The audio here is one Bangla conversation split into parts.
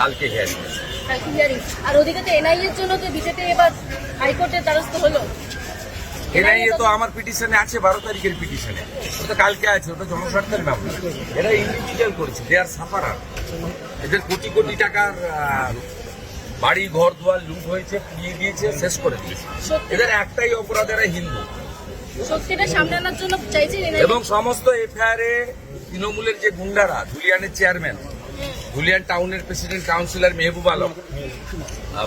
কালকে হিয়ারিং কালকে হিয়ারিং আর ওদিকে তো এনআইএ এর জন্য তো বিজেপি এবার হাইকোর্টের দ্বারস্থ হলো। এনআইএ তো আমার পিটিশনে আছে বারো তারিখের পিটিশনে ওটা কালকে আছে ওটা জনস্বার্থের ব্যাপার এরা ইন্ডিভিজুয়াল করেছে দে আর সাফারার এদের কোটি কোটি টাকার বাড়ি ঘর দুয়ার লুট হয়েছে পুড়িয়ে দিয়েছে শেষ করে দিয়েছে। এদের একটাই অপরাধ এরা হিন্দু। এবং সমস্ত এফআইআরে তৃণমূলের যে গুন্ডারা ধুলিয়ানের চেয়ারম্যান ধুলিয়ান টাউনের প্রেসিডেন্ট কাউন্সিলর মেহবুব আলম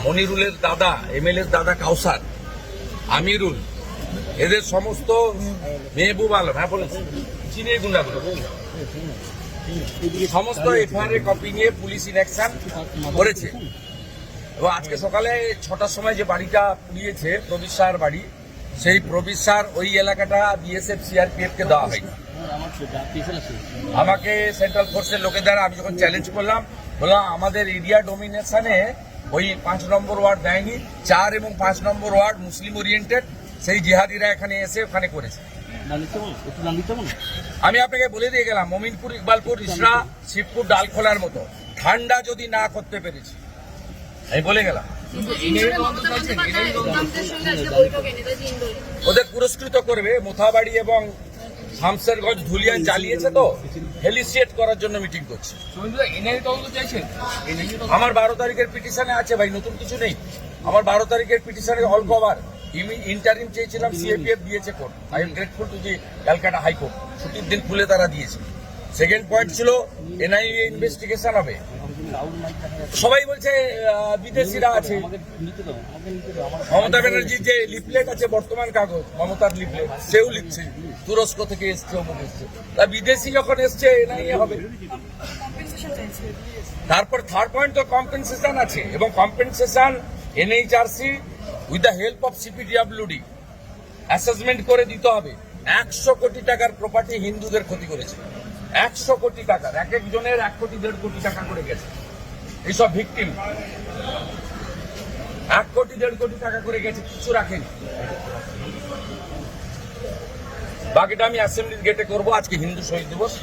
মনিরুলের দাদা এম এমএলএর দাদা কাউসার, আমিরুল, এদের সমস্ত মেহবুব আলম হ্যাঁ বলেন চিনিয়ে গুন্ডাগুলো সমস্ত এফআইআর কপি নিয়ে পুলিশ ইনঅ্যাকশন করেছে। এবং আজকে সকালে ছটার সময় যে বাড়িটা পুড়িয়েছে প্রবীর বাড়ি, সেই প্রবীর ওই এলাকাটা বিএসএফ সিআরপিএফ কে দেওয়া হয়নি। আমাকে সেন্ট্রাল ফোর্সের লোকের দ্বারা আমি যখন চ্যালেঞ্জ করলাম, বললাম, আমাদের এরিয়া ডোমিনেশনে ওই পাঁচ নম্বর ওয়ার্ড দেয়নি, চার এবং পাঁচ নম্বর ওয়ার্ড মুসলিম ওরিয়েন্টেড সেই জিহাদিরা এখানে এসে ওখানে করেছে। আমি আপনাকে বলে দিয়ে গেলাম, মমিনপুর, ইকবালপুর, ইসরা, শিবপুর, ডালখোলার মতো, ঠান্ডা যদি না করতে পেরেছি। আমি বলে গেলাম। ওদের পুরস্কৃত করবে মোথাবাড়ি এবং শামসেরগঞ্জ ধুলিয়ান চালিয়েছে তো? হেলিসিয়েট করার জন্য মিটিং করছে। আমার বারো তারিখের পিটিশনে আছে ভাই নতুন কিছু নেই। আমার বারো তারিখের পিটিশনে অল কভার ইন্টারিম চেয়েছিলাম সিএপিএফ দিয়েছে court I am grateful to the Calcutta High Court ছুটির দিন খুলে তারা দিয়েছে। সেকেন্ড পয়েন্ট ছিল এনআইএ ইনভেস্টিগেশন হবে। সবাই বলছে বিদেশিরা আছে। মমতা ব্যানার্জির যে লিফলেট আছে, বর্তমান কাগজ, মমতার লিফলেট সেও লিখছে। তুরস্ক থেকে এসছে, অমুক এসছে। তা বিদেশি যখন এসছে এনআইএ হবে। তারপর থার্ড পয়েন্ট তো কম্পেনসেশন আছে। এবং compensation NHRC with the help of CPWD assessment করে দিতে হবে। একশো কোটি টাকার প্রপার্টি হিন্দুদের ক্ষতি করেছে। একশো কোটি টাকার, এক একজনের এক কোটি, দেড় কোটি টাকা করে গেছে। এইসব ভিকটিম এক কোটি, দেড় কোটি টাকা করে গেছে, কিছু রাখেনি। বাকিটা আমি অ্যাসেম্বলির গেটে করব, আজকে হিন্দু শহীদ দিবস।